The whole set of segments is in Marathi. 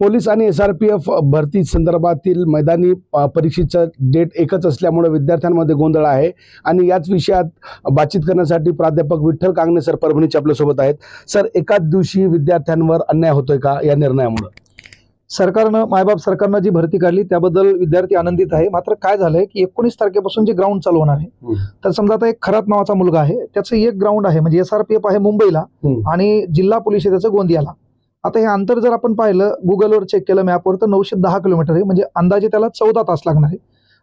पोलीस आणि एस आर पी एफ भरती संदर्भातील मैदानी परीक्षेचं डेट एकच असल्यामुळे विद्यार्थ्यांमध्ये गोंधळ आहे. आणि याच विषयात बातचीत करण्यासाठी प्राध्यापक विठ्ठल कांगणे सर परभणीचे आपल्यासोबत आहेत. सर एकाच दिवशी विद्यार्थ्यांवर अन्याय होतोय का या निर्णयामुळे? सरकारनं मायबाप सरकारनं जी भरती काढली त्याबद्दल विद्यार्थी आनंदित आहे. मात्र काय झालंय की एकोणीस तारखेपासून जे ग्राउंड चालू होणार आहे. तर समजा आता एक खरात नावाचा मुलगा आहे त्याचं एक ग्राउंड आहे म्हणजे एस आर पी एफ आहे मुंबईला. आणि जिल्हा पोलीस आहे त्याचं गोंदियाला. आता हे अंतर जर आपण पाहिलं गुगलवर चेक केलं मॅपवर तर नऊशे दहा किलोमीटर आहे. म्हणजे अंदाजे त्याला चौदा तास लागणार आहे.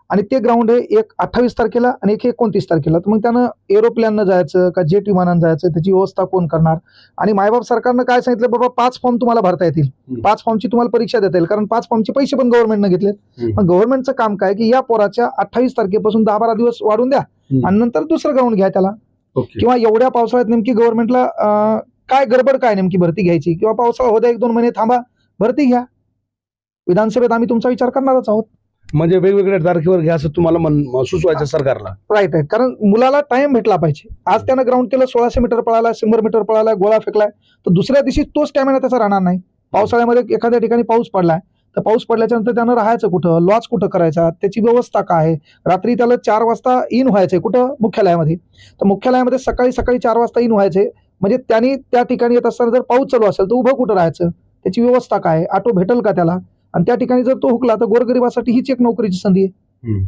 आणि ते ग्राउंड आहे एक अठ्ठावीस तारखेला आणि एक एकोणतीस तारखेला. तर मग त्यानं एरोप्लेननं जायचं का जेट विमानानं जायचं त्याची व्यवस्था कोण करणार? आणि मायबाप सरकारनं काय सांगितलं? बाबा पाच फॉर्म तुम्हाला भरता येतील. पाच फॉर्मची तुम्हाला परीक्षा देता येईल. कारण पाच फॉर्मचे पैसे पण गव्हर्नमेंटनं घेतले हम्म. मग गव्हर्नमेंटचं काम काय? की या पोराच्या अठ्ठावीस तारखेपासून दहा बारा दिवस वाढून द्या. आणि नंतर दुसरं ग्राउंड घ्या त्याला. किंवा एवढ्या पावसाळ्यात नेमकी गव्हर्नमेंटला काय गडबड काय नेमकी भरती घ्यायची? किंवा पावसाळा होत्या एक दोन महिने थांबा भरती घ्या. विधानसभेत आम्ही तुमचा विचार करणारच आहोत. म्हणजे वेगवेगळ्या तारखेवर घ्या असं तुम्हाला मन सुचवायचं सरकारला. राईट आहे. कारण मुलाला टाइम भेटला पाहिजे. आज त्यानं ग्राउंड केलं सोळाशे मीटर पळाला शंभर मीटर पळाला गोळा फेकलाय. तर दुसऱ्या दिवशी तो स्टॅमिना त्याचा राहणार नाही. पावसाळ्यामध्ये एखाद्या ठिकाणी पाऊस पडलाय. तर पाऊस पडल्याच्या नंतर त्यानं राहायचं कुठं? लॉज कुठं करायचा? त्याची व्यवस्था काय आहे? रात्री त्याला चार वाजता इन व्हायचंय कुठं? मुख्यालयामध्ये. तर मुख्यालयामध्ये सकाळी सकाळी चार वाजता इन व्हायचंय. म्हणजे त्यांनी त्या ठिकाणी येत असताना जर पाऊस चालू असेल तर उभं कुठं राहायचं? त्याची व्यवस्था काय? ऑटो भेटेल का त्याला? आणि त्या ठिकाणी जर तो हुकला तर गोरगरिबासाठी हीच एक नोकरीची संधी आहे.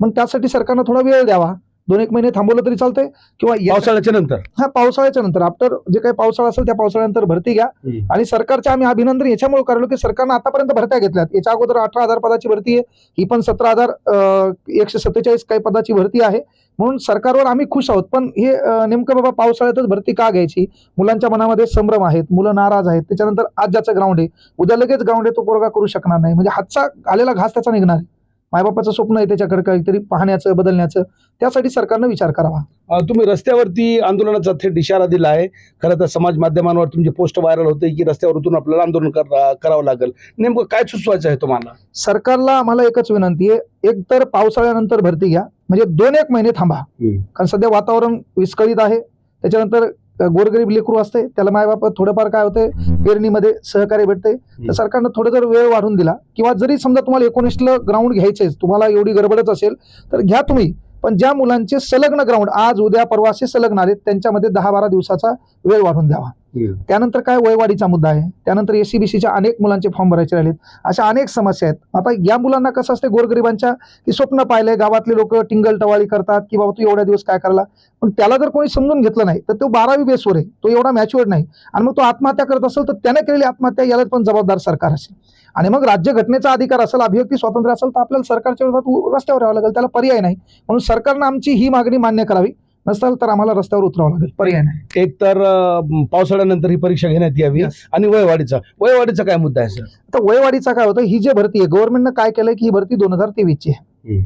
मग त्यासाठी सरकारनं थोडा वेळ द्यावा. दोन एक महिने थांबवलं तरी चालतंय? किंवा या- पावसाळ्याच्या नंतर. हा पावसाळ्याच्या नंतर. आफ्टर जे काही पावसाळा असेल त्या पावसाळ्यानंतर भरती घ्या. आणि सरकारचे आम्ही अभिनंदन याच्यामुळे करलो की सरकारनं आतापर्यंत भरत्या घेतल्यात. याच्या अगोदर अठरा हजार पदाची भरती आहे. ही पण सतरा हजार अं, एकशे सत्तेचाळीस काही पदाची भरती आहे. म्हणून सरकारवर आम्ही खुश आहोत. पण हे अं, नेमकं बाबा पावसाळ्यातच भरती का घ्यायची? मुलांच्या मनामध्ये संभ्रम आहेत. मुलं नाराज आहेत. त्याच्यानंतर आज ज्याचं ग्राउंड आहे. उद्या लगेच ग्राउंड आहे. तो पोरगा करू शकणार नाही. म्हणजे हातचा आलेला घास त्याचा निघणार आहे. मायबापाचं स्वप्न आहे त्याच्याकडे काहीतरी पाहण्याचं बदलण्याचं. त्यासाठी सरकारनं विचार करावा. तुम्ही रस्त्यावरती आंदोलनाचा थेट इशारा दिला आहे. खरं तर समाज माध्यमांवर तुमची पोस्ट व्हायरल होते की रस्त्यावर उतरून आपल्याला आंदोलन कर- करावं लागेल. नेमकं काय सुचवायचं आहे तुम्हाला? सरकारला आम्हाला एकच विनंती आहे. एक तर पावसाळ्यानंतर भरती घ्या. म्हणजे दोन एक महिने थांबा. कारण सध्या वातावरण विस्कळीत आहे. त्याच्यानंतर गोरगरीब लेकरू असते त्याला मायबाप थोडंफार काय होतंय पेरणीमध्ये सहकार्य भेटते तर सरकारनं थोडं जर वेळ वाढून दिला किंवा जरी समजा तुम्हाला एकोणीसला ग्राउंड घ्यायचंय तुम्हाला एवढी गडबडच असेल तर घ्या तुम्ही. पण ज्या मुलांचे संलग्न ग्राउंड आज उद्या परवा असे संलग्न आहेत त्यांच्यामध्ये दहा बारा दिवसाचा वेळ वाढून द्यावा. त्यानंतर काय वयवाढीचा मुद्दा आहे? त्यानंतर एसीबीसीच्या अनेक मुलांचे फॉर्म भरायचे राहिलेत. अशा अनेक समस्या आहेत. आता या मुलांना कसं असते गोरगरिबांच्या की स्वप्न पाहिलंय गावातले लोक टिंगल टवाळी करतात की बाबा तू एवढ्या दिवस काय करायला? पण त्याला जर कोणी समजून घेतलं नाही तर तो बारावी बेसवर आहे. तो एवढा मॅच्युअर्ड नाही. आणि मग तो आत्महत्या करत असेल तर त्याने केलेली आत्महत्या याला पण जबाबदार सरकार असेल. आणि मग राज्यघटनेचा अधिकार असेल अभिव्यक्ती स्वातंत्र्य असेल तर आपल्याला सरकारच्या विरोधात रस्त्यावर यावं लागेल. त्याला पर्याय नाही. म्हणून सरकारनं आमची ही मागणी मान्य करावी. नसेल तर आम्हाला रस्त्यावर उतरावं लागेल. पर्याय नाही. एक तर अ, पावसाळ्यानंतर ही परीक्षा घेण्यात यावी आणि वयवाढीचा. वयवाढीचा काय मुद्दा आहे सर? आता वयवाढीचा काय होतं ही जी भरती आहे गव्हर्नमेंटनं काय केलंय की ही भरती दोन हजार तेवीसची आहे. हम्म.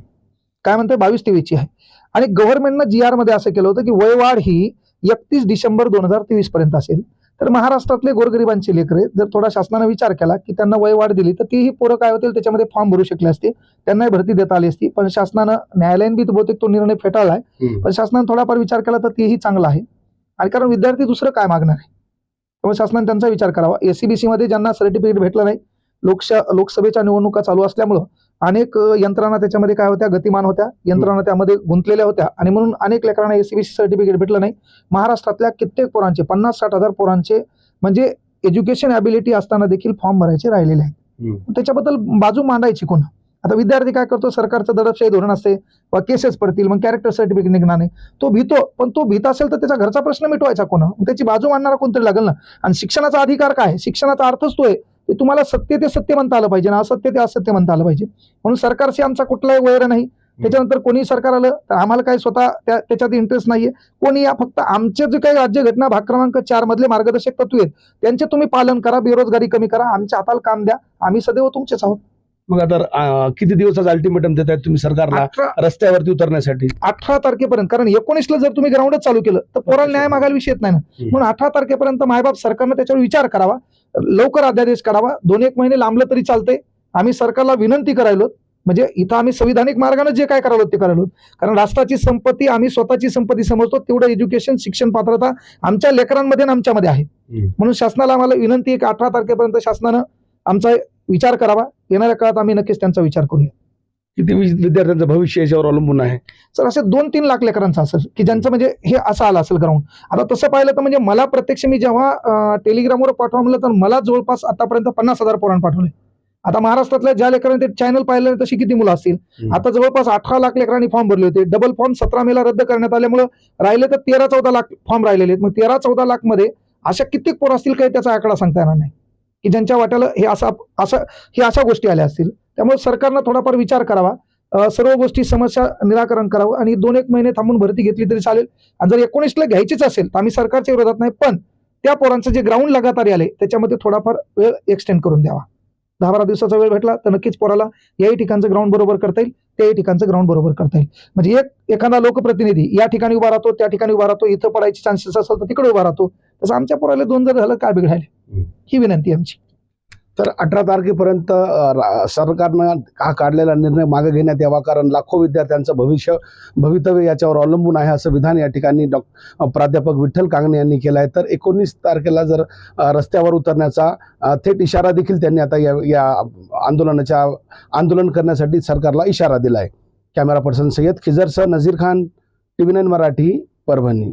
काय म्हणते बावीस तेवीसची आहे. आणि गव्हर्नमेंटनं जी आरमध्ये असं केलं होतं की वयवाढ ही एकतीस डिसेंबर दोन हजार तेवीस पर्यंत असेल. तर महाराष्ट्रातले गोरगरिबांचे लेकरे जर थोडा शासनानं विचार केला की त्यांना वयवाढ दिली तर तीही पोरं काय होतील? त्याच्यामध्ये फॉर्म भरू शकले असते. त्यांनाही भरती देता आली असती. पण शासनानं न्यायालयीन बी बहुतेक तो निर्णय फेटाळलाय. पण शासनाने थोडाफार विचार केला तर तेही चांगलं आहे. आणि कारण विद्यार्थी दुसरं काय मागणार आहे? त्यामुळे शासनाने त्यांचा विचार करावा. एसीबीसी मध्ये ज्यांना सर्टिफिकेट भेटलं नाही लोकश लोकसभेच्या निवडणुका चालू असल्यामुळं अनेक यंत्रणा त्याच्यामध्ये काय होत्या गतिमान होत्या यंत्रणा त्यामध्ये गुंतलेल्या होत्या. आणि म्हणून अनेक लेकरांना एसीबीसी सर्टिफिकेट भेटलं नाही. महाराष्ट्रातल्या कित्येक पोरांचे पन्नास साठ हजार पोरांचे म्हणजे एज्युकेशन ॲबिलिटी असताना देखील फॉर्म भरायचे राहिलेले आहेत. त्याच्याबद्दल बाजू मांडायची कोण? आता विद्यार्थी काय करतो? सरकारचं दडपशाही धोरण असते केसेस पडतील मग कॅरेक्टर सर्टिफिकेट निघणार नाही. तो भीतो पण तो भीत असेल तर त्याचा घरचा प्रश्न मिटवायचा कोण? त्याची बाजू मांडणारा कोणतरी लागेल ना? आणि शिक्षणाचा अधिकार काय? शिक्षणाचा अर्थच तो आहे. की तुम्हाला सत्य ते सत्य म्हणता आलं पाहिजे ना असत्य ते असत्य म्हणता आलं पाहिजे. म्हणून सरकारशी आमचा कुठलाही वैर नाही. त्याच्यानंतर कोणी सरकार आलं तर आम्हाला काही स्वतः त्या त्याच्यात इंटरेस्ट नाहीये. कोणी या फक्त आमचे जे काही राज्यघटना भाग क्रमांक चार मधले मार्गदर्शक तत्व आहेत त्यांचे तुम्ही पालन करा बेरोजगारी कमी करा आमच्या हाताला काम द्या आम्ही सदैव तुमचेच आहोत. मग आता अ, किती दिवसाचा अल्टिमेटम देत आहेत तुम्ही सरकारला अठरा रस्त्यावरती उतरण्यासाठी? अठरा तारखेपर्यंत कारण एकोणीसला जर तुम्ही ग्राउंडच चालू केलं तर पोराला न्याय मागायला विषय येत नाही ना. म्हणून अठरा तारखेपर्यंत मायबाप सरकारनं त्याच्यावर विचार करावा लवकर अध्यादेश काढावा दोन एक महिने लांबलं तरी चालतंय. आम्ही सरकारला विनंती करायलो म्हणजे इथं आम्ही संविधानिक मार्गाने जे काय करायलो ते करायलो. कारण राष्ट्राची संपत्ती आम्ही स्वतःची संपत्ती समजतो तेवढं एज्युकेशन शिक्षण पात्रता आमच्या लेकरांमध्ये आणि आमच्यामध्ये आहे. म्हणून शासनाला आम्हाला विनंती आहे की अठरा तारखेपर्यंत शासनानं आमचा विचार करावा. येणाऱ्या काळात आम्ही नक्कीच त्यांचा विचार करूया. किती विद्यार्थ्यांचं भविष्य याच्यावर अवलंबून आहे? सर असे दोन तीन लाख लेकरांचं असेल की ज्यांचं म्हणजे हे असं आलं असेल ग्राउंड आता तसं पाहिलं तर म्हणजे मला प्रत्यक्ष मी जेव्हा टेलिग्रामवर पाठवा म्हणलं तर मला जवळपास आतापर्यंत पन्नास हजार पोरांना पाठवले आता महाराष्ट्रातल्या ज्या लेकरांनी ते चॅनल पाहिलं तशी किती मुलं असतील. आता जवळपास अठरा लाख लेकरांनी फॉर्म भरले होते. डबल फॉर्म सतरा मेला रद्द करण्यात आल्यामुळे राहिले तर तेरा चौदा लाख फॉर्म राहिलेले आहेत. मग तेरा चौदा लाखमध्ये अशा कित्येक पोरं असतील काही त्याचा आकडा सांगता येणार नाही. की ज्यांच्या वाट्याला हे असा असं हे अशा गोष्टी आल्या असतील. त्यामुळे सरकारनं थोडाफार विचार करावा. सर्व गोष्टी समस्या निराकरण करावं आणि दोन एक महिने थांबून भरती घेतली तरी चालेल. आणि जर एकोणीसला घ्यायचीच असेल तर आम्ही सरकारच्या विरोधात नाही पण त्या पोरांचं जे ग्राउंड लगातार आले त्याच्यामध्ये थोडाफार वेळ एक्सटेंड करून द्यावा. दहा बारा दिवसाचा वेळ भेटला तर नक्कीच पोराला याही ठिकाणचं ग्राउंड बरोबर करता येईल त्याही ठिकाणचं ग्राउंड बरोबर करता येईल. म्हणजे एक एखादा लोकप्रतिनिधी या ठिकाणी उभा राहतो त्या ठिकाणी उभा राहतो इथं पडायचे चान्सेस असेल तर तिकडे उभा राहतो. तसं आमच्या पोराला दोन जर झालं काय बिघडायला? ही विनंती आमची. तर अठरा तारखेपर्यंत सरकारनं हा काढलेला निर्णय मागे घेण्यात यावा? कारण लाखो विद्यार्थ्यांचं भविष्य भवितव्य याच्यावर अवलंबून आहे असं विधान या ठिकाणी डॉ प्राध्यापक विठ्ठल कांगणे यांनी केलं आहे. तर एकोणीस तारखेला जर रस्त्यावर उतरण्याचा थेट इशारा देखील त्यांनी आता या या आंदोलनाच्या आंदोलन करण्यासाठी सरकारला इशारा दिला आहे camera person Sayyad खिजरसह Nazir Khan T V nine Marathi Parbhani.